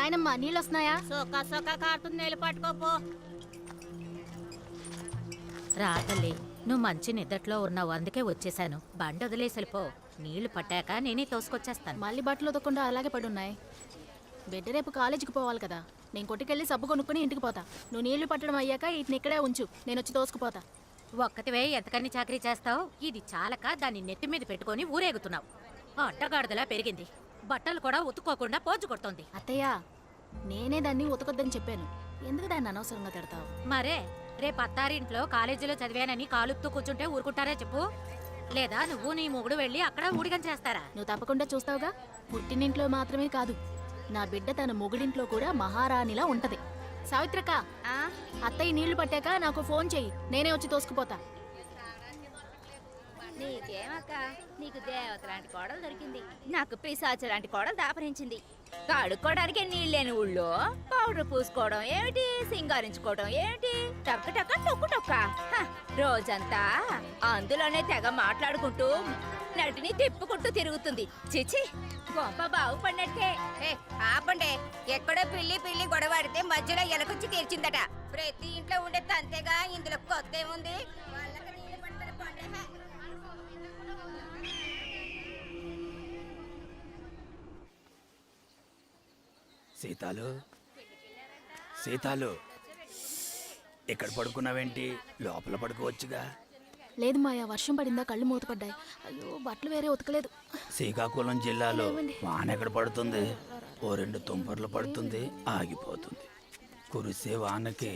నాయనమ్మ నీళ్ళు వస్తున్నాయా సొక్క సొక్క కారుతుంది నీళ్ళు పట్టుకోపో. రా తల్లి నువ్వు మంచి నిద్రలో ఉన్నావు అందుకే వచ్చేసాను. బండి వదిలేసి వెళ్ళిపో. నీళ్ళు పట్టాక నేనే తోసుకొచ్చేస్తాను. మళ్ళీ బట్టలు ఉతకుండా అలాగే పడున్నాయి. బిడ్డ రేపు కాలేజీకి పోవాలి కదా. నేను కొట్టుకెళ్ళి సబ్బు కొనుక్కుని ఇంటికి పోతా. నువ్వు నీళ్ళు పట్టడం అయ్యాక వీటిని ఇక్కడే ఉంచు. నేను వచ్చి తోసుకుపోతా. ఒక్కటివే ఎంతకని చాకరీ చేస్తావు? ఇది చాలక దాన్ని నెత్తి మీద పెట్టుకొని ఊరేగుతున్నావు. అడ్డగాడిదలా పెరిగింది. బట్టలు కూడా ఉతుక్కోకుండా పోజు కొడుతోంది. అత్తయ్య నేనే దాన్ని ఉతకొద్దని చెప్పాను. ఎందుకు దాన్ని అనవసరంగా తిడతావు? మరే రేపు అత్తారింట్లో కాలేజీలో చదివానని కాలుపుతూ కూర్చుంటే ఊరుకుంటారా చెప్పు? లేదా నువ్వు నీ మొగుడు వెళ్ళి అక్కడ ఊడిగం చేస్తారా? నువ్వు తప్పకుండా చూస్తావుగా. పుట్టినింట్లో మాత్రమే కాదు నా బిడ్డ తన మొగుడింట్లో కూడా మహారాణిలా ఉంటది. సావిత్రక అత్తయ్య నీళ్ళు పట్టాక నాకు ఫోన్ చెయ్యి. నేనే వచ్చి తోసుకుపోతా. నీకేమక్క? నీకు దేవత లాంటి కోడలు దొరికింది. నాకు పిశాచ లాంటి కోడలు దాపరించింది. కడుక్కోవడానికి నీళ్ళు లేని ఊళ్ళో పౌడర్ పూసుకోవడం ఏమిటి? సింగారించుకోవడం ఏమిటి? టక్క టక్క టొక్కు. టొక్క రోజంతా అందులోనే తెగ మాట్లాడుకుంటూ నటిని తిప్పుకుంటూ తిరుగుతుంది. చిచి గొప్ప బాగుపడినట్టే ఏ, ఆపండి. ఎక్కడో పిల్లి పిల్లి గొడవాడితే మధ్యలో ఎలకొచ్చి తీర్చిందట. ప్రతి ఇంట్లో ఉండే తంతేగా ఇందులో కొత్త ఏముంది? వాళ్ళకి నీళ్ళు పడతారు పండే సీతాలు? సీతాలు ఇక్కడ పడుకున్నావేంటి? లోపల పడుకోవచ్చుగా. లేదు మాయా వర్షం పడిందా కళ్ళు మూతపడ్డాయి. అయ్యో బట్టలు వేరే ఉతకలేదు. శ్రీకాకుళం జిల్లాలో వాన ఎక్కడ పడుతుంది? ఓ రెండు తుంపర్లు పడుతుంది ఆగిపోతుంది. కురిసే వానకి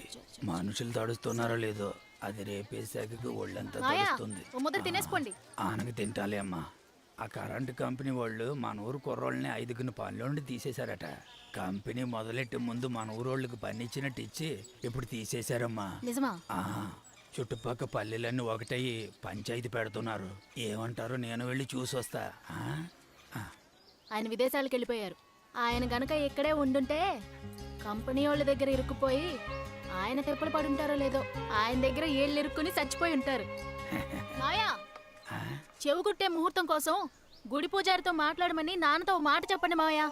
మనుషులు తడుస్తున్నారో లేదో అది రేపేశాక ఒళ్ళంతా తడుస్తుంది. తినేసుకోండి ఆనకి తింటాలే అమ్మా. ఆ కరెంటు కంపెనీ వాళ్ళు మన ఊరు కుర్రోళ్ళని ఐదుగురిని పనిలో నుండి తీసేశారట. కంపెనీ మొదలెట్టే ముందు మన ఊరోళ్ళకి పని ఇచ్చినట్టు ఇచ్చి ఇప్పుడు తీసేశారమ్మా. నిజమా? ఆ, చుట్టుపక్క పల్లెలన్నీ ఒకటయ్యి పంచాయతీ పెడుతున్నారు. ఏమంటారో నేను వెళ్ళి చూసొస్తా. ఆ? ఆ, ఆయన విదేశాలకు వెళ్ళిపోయారు. ఆయన గనక ఇక్కడే ఉండుంటే కంపెనీ వాళ్ళ దగ్గర ఇరుక్కుపోయి ఆయన తిప్పలు పడుంటారో లేదో ఆయన దగ్గర ఏళ్ళు ఇరుక్కుని చచ్చిపోయి ఉంటారు. మాయా ఆ? చెవు కుట్టే ముహూర్తం కోసం గుడి పూజారితో మాట్లాడమని నాన్నతో మాట చెప్పండి మావయ్య.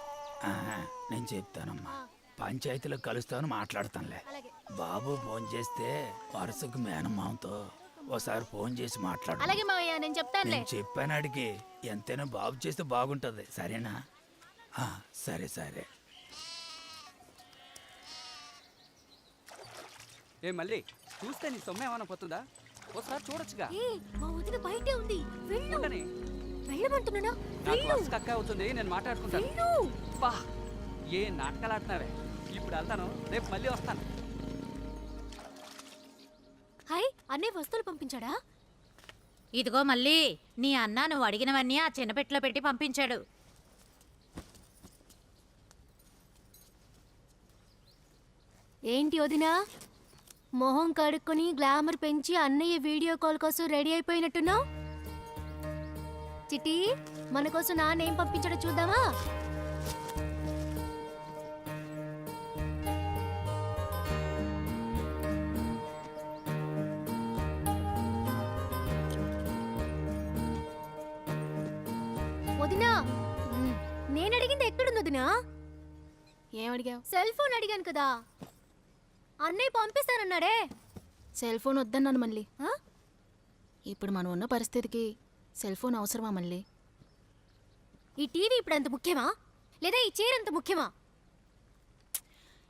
నేను చెప్తానమ్మా. పంచాయతీలో కలుస్తాను మాట్లాడతానులే. అలాగే. బాబు ఫోన్ చేస్తే వరుసకు మేనమామతో ఓసారి ఫోన్ చేసి మాట్లాడు. అలాగే మావయ్య నేను చెప్తానులే. నేను చెప్పాను అడిగి ఎంతైనా బాబు చేస్తే బాగుంటుంది సరేనా? ఆ, సరే సరే. ఏ మళ్ళీ చూస్తే నీ సొమ్మ ఏమైనా పోతుందా? ఒకసారి చూడొచ్చుగా. మా వదిన బయటే ఉంది. వెళ్ళు. ఉండని వెళ్ళమంటున్నానా? నాకు కక్క అవుతుంది నేను మాట్లాడుకుంటాను. బా ఏ నాటకాలు ఆడుతున్నావే ఇప్పుడు వెళ్తాను రేపు మళ్ళీ వస్తాను. హాయ్ అన్నయ్య వస్తువులు పంపించాడా? ఇదిగో మళ్ళీ నీ అన్న నువ్వు అడిగినవన్నీ ఆ చిన్న పెట్టెలో పెట్టి పంపించాడు. ఏంటి వదినా? మొహం కడుక్కొని గ్లామర్ పెంచి అన్నయ్య వీడియో కాల్ కోసం రెడీ అయిపోయినట్టున్నావు? చిట్టి మన కోసం నాన్న ఏం పంపించాడో చూద్దామా? వదినా నేను అడిగింది ఎక్కడుంది వదినా? ఏమడిగావు? సెల్ ఫోన్ అడిగాను కదా. అన్నయ్య పంపిస్తానన్నాడే. సెల్ ఫోన్ వద్దన్నాను మళ్ళీ? ఇప్పుడు మనం ఉన్న పరిస్థితికి సెల్ ఫోన్ అవసరమా మళ్ళీ? ఈ టీవీ ఇప్పుడు అంత ముఖ్యమా? లేదా ఈ చీర అంత ముఖ్యమా?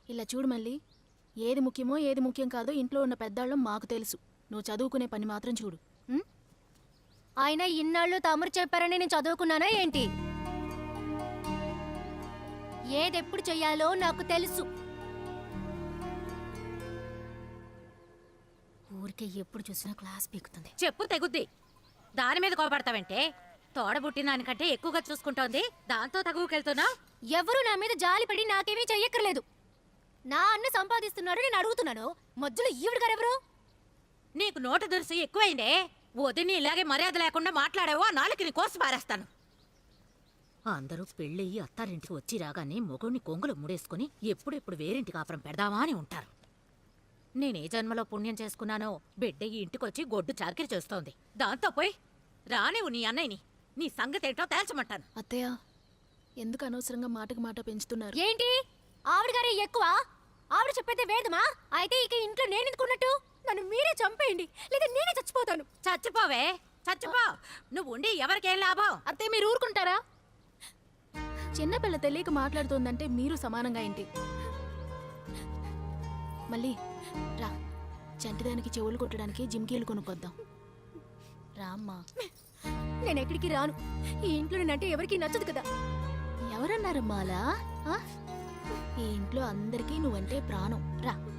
ఇలా చూడు మళ్ళీ. ఏది ముఖ్యమో ఏది ముఖ్యం కాదో ఇంట్లో ఉన్న పెద్దాళ్ళం మాకు తెలుసు. నువ్వు చదువుకునే పని మాత్రం చూడు? ఆయన ఇన్నాళ్ళు తమరు చెప్పారని నేను చదువుకున్నానా ఏంటి? ఏదెప్పుడు చెయ్యాలో నాకు తెలుసు. ఊరికే ఎప్పుడు చూసినా క్లాస్ పీకుతుంది. చెప్పు తెగుద్ది. దాని మీద కోపడతావంటే తోడబుట్టిన దానికంటే ఎక్కువగా చూసుకుంటోంది. దాంతో తగువుకెళ్తున్నావు ఎవరు నా మీద జాలిపడి నాకేమీ చెయ్యక్కర్లేదు. నా అన్న సంపాదిస్తున్నాడు నేను అడుగుతున్నాను. మధ్యలో ఈవిడ గారెవరు నీకు నోటు దురుసు ఎక్కువైందే. వదిని ఇలాగే మర్యాద లేకుండా మాట్లాడావో ఆ నాలుగుని కోసి పారేస్తాను. అందరూ పెళ్ళయి అత్తారింటికి వచ్చి రాగానే మొగుడిని కొంగులు ముడేసుకుని ఎప్పుడెప్పుడు వేరింటి కాపురం పెడదామా అని ఉంటారు. నేనే జన్మలో పుణ్యం చేసుకున్నానో బిడ్డ ఈ ఇంటికొచ్చి గొడ్డు చాకిరి చేస్తోంది. దాంతో పోయి రానివ్వు నీ అన్నయ్యని. నీ సంగతేంటో తేల్చమంటాను. అత్తయ్య ఎందుకు అనవసరంగా మాటకు మాట పెంచుతున్నారు? ఏంటి? ఆవిడ గారే ఎక్కువ? ఆవిడ చెప్పైతే వేదమా? అయితే ఇక ఇంట్లో నేను ఎందుకున్నట్టు నన్ను మీరే చంపేయండి లేదా నేనే చచ్చిపోతాను. చచ్చిపోవే చచ్చిపో. నువ్వు ఉండి ఎవరికేం లాభం? అత్తే మీరు ఊరుకుంటారా? చిన్నపిల్ల తెలియక మాట్లాడుతోందంటే మీరు సమానంగా ఏంటి? మళ్ళీ రా. చంటిదానికి చెవులు కొట్టడానికి జిమ్కీలు కొనుక్కొద్దాం. రామ్మా నేను ఎక్కడికి రాను. ఈ ఇంట్లో నేనంటే ఎవరికి నచ్చదు కదా. ఎవరన్నారమ్మా అలా? ఆ? ఈ ఇంట్లో అందరికీ నువ్వంటే ప్రాణం. రా.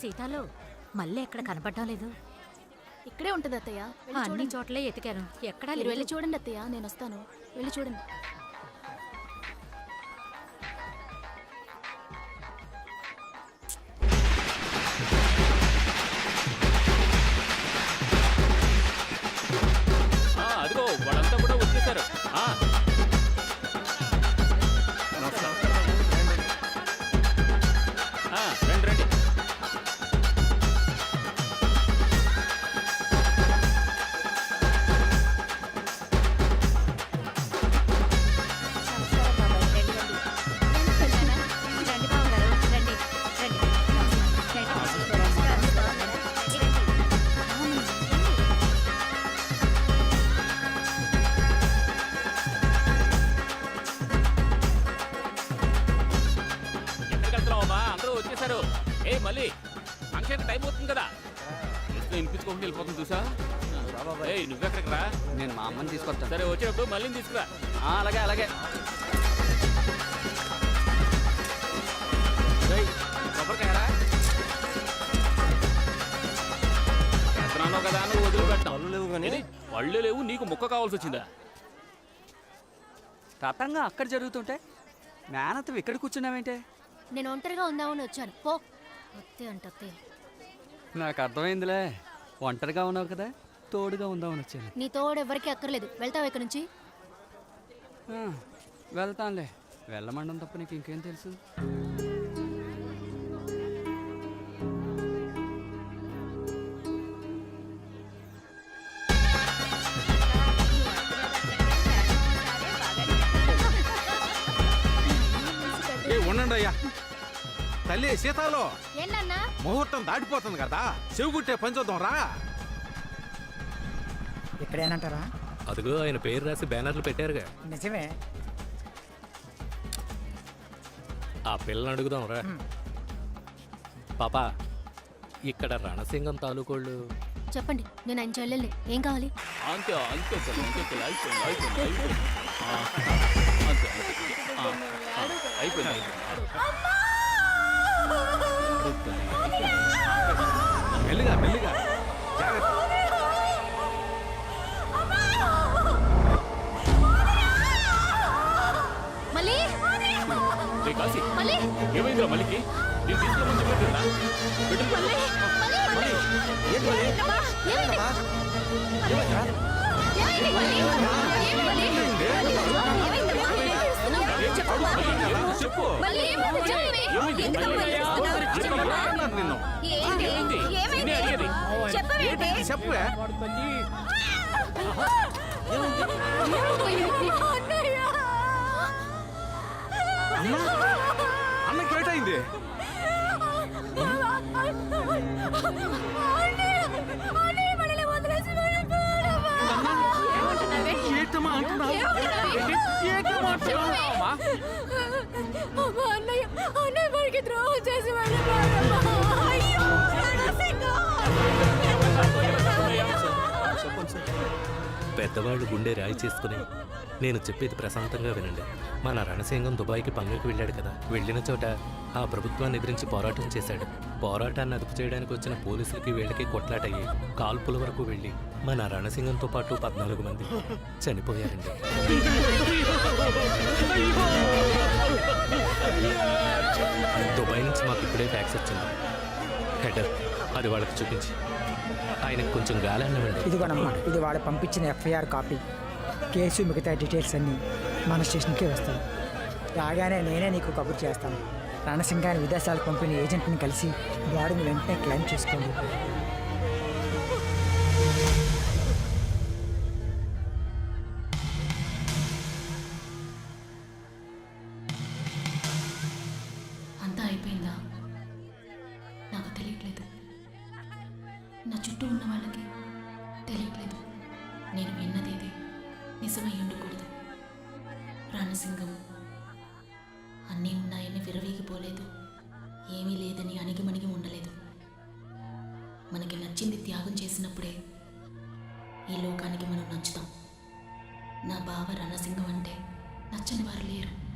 సీతాలు మళ్ళీ ఎక్కడ కనపడడం లేదు. ఇక్కడే ఉంటది అత్తయ్య. వెళ్ళి అన్ని చూడండి. చోట్లే ఎతికాను ఎక్కడా మీరు వెళ్ళి చూడండి అత్తయ్య నేను వస్తాను. వెళ్ళి చూడండి. ఆ, అదిగో వాళ్ళంతా కూడా వచ్చేసారు. ఆ, ఏయ్ నువ్వెక్కడికి రా? నేను మా అమ్మని తీసుకొస్తాను. సరే వచ్చేటప్పుడు మళ్ళీ తీసుకురా. ఆ, అలాగే అలాగే. ఏయ్, కొబ్బరికాయ రా. ఎత్తనాన్నావు కదా నువ్వు వదిలిపెట్టావు. ఏది? పళ్ళు లేవు నీకు ముక్క కావాల్సి వచ్చిందా? తతంగా అక్కడ జరుగుతుంటే మేనత్తం ఇక్కడ కూర్చున్నావేంటే? నేను ఒంటరిగా ఉందామని వచ్చాను. పో. అత్తే అంట అత్తే నాకు అర్థమైందిలే. ఒంటరిగా ఉన్నావు కదా. తోడుగా ఉందామని వచ్చాను. నీ తోడు ఎవరికి అక్కర్లేదు. వెళ్తావా ఇక్కడ నుంచి? ఆ, వెళ్తానులే. వెళ్ళమండం తప్ప నీకు ఇంకేం తెలుసు? ఏ ఉండండి అయ్యా. తల్లి సీతాలో. ఏంటన్నా? ముహూర్తం దాటిపోతుంది కదా. చెవి కుట్టే పని చూద్దాం రా. ఇక్కడేనంటారా? అదిగో ఆయన పేరు రాసి బ్యానర్లు పెట్టారుగా. నిజమే. ఆ పిల్లని అడుగుదాం రా. పాపా ఇక్కడ రణసింగం తాలూకోళ్ళు. చెప్పండి నేను ఆయన చెల్లెల్ని. ఏం కావాలి? అంతే అంతే పిల్ల, అంతే పిల్ల, అయిపోయింది అయిపోయింది అయిపోయింది. ఆ, అంతే అంతే. ఆ, ఆ, అయిపోయింది అయిపోయింది. చెప్పే అన్న అన్నకి మనకి ద్రోహం చేసి పెద్దవాళ్ళు గుండె రాయి చేసుకుని నేను చెప్పేది ప్రశాంతంగా వినండి. మన రణసింగం దుబాయ్కి పంగకి వెళ్ళాడు కదా. వెళ్ళిన చోట ఆ ప్రభుత్వాన్ని ఎదిరించి పోరాటం చేశాడు. పోరాటాన్ని అదుపు చేయడానికి వచ్చిన పోలీసులకి వీళ్ళకి కొట్లాటయ్యి కాల్పుల వరకు వెళ్ళి మన రణసింగంతో పాటు పద్నాలుగు మంది చనిపోయారండి. దుబాయ్ నుంచి మాకు ఇప్పుడే ట్యాక్స్ వచ్చింది. హెడర్ అది వాళ్ళకి చూపించి. ఆయనకు కొంచెం గాలన్నవండి ఇదిగోనమ్మా ఇది వాళ్ళు పంపించిన ఎఫ్ఐఆర్ కాపీ. కేసు మిగతా డీటెయిల్స్ అన్నీ మన స్టేషన్కే వస్తాయి. రాగానే నేనే నీకు కబుర్ చేస్తాను. రణసింగాన్ని విదేశాలకు పంపిన ఏజెంట్ని కలిసి బాడీని వెంటనే క్లైమ్ చేసుకోండి. అంతా అయిపోయిందా? నాకు తెలియట్లేదు. నా చుట్టూ ఉన్న వాళ్ళకి తెలియట్లేదు. నేను విన్నదే నిజమై ఉండకూడదు. రణసింగం అన్నీ ఉన్నాయని విరవీగిపోలేదు. ఏమీ లేదని అణిగిమణిగి ఉండలేదు. మనకి నచ్చింది త్యాగం చేసినప్పుడే ఈ లోకానికి మనం నచ్చుతాం. నా బావ రణసింగం అంటే నచ్చని వారు లేరు.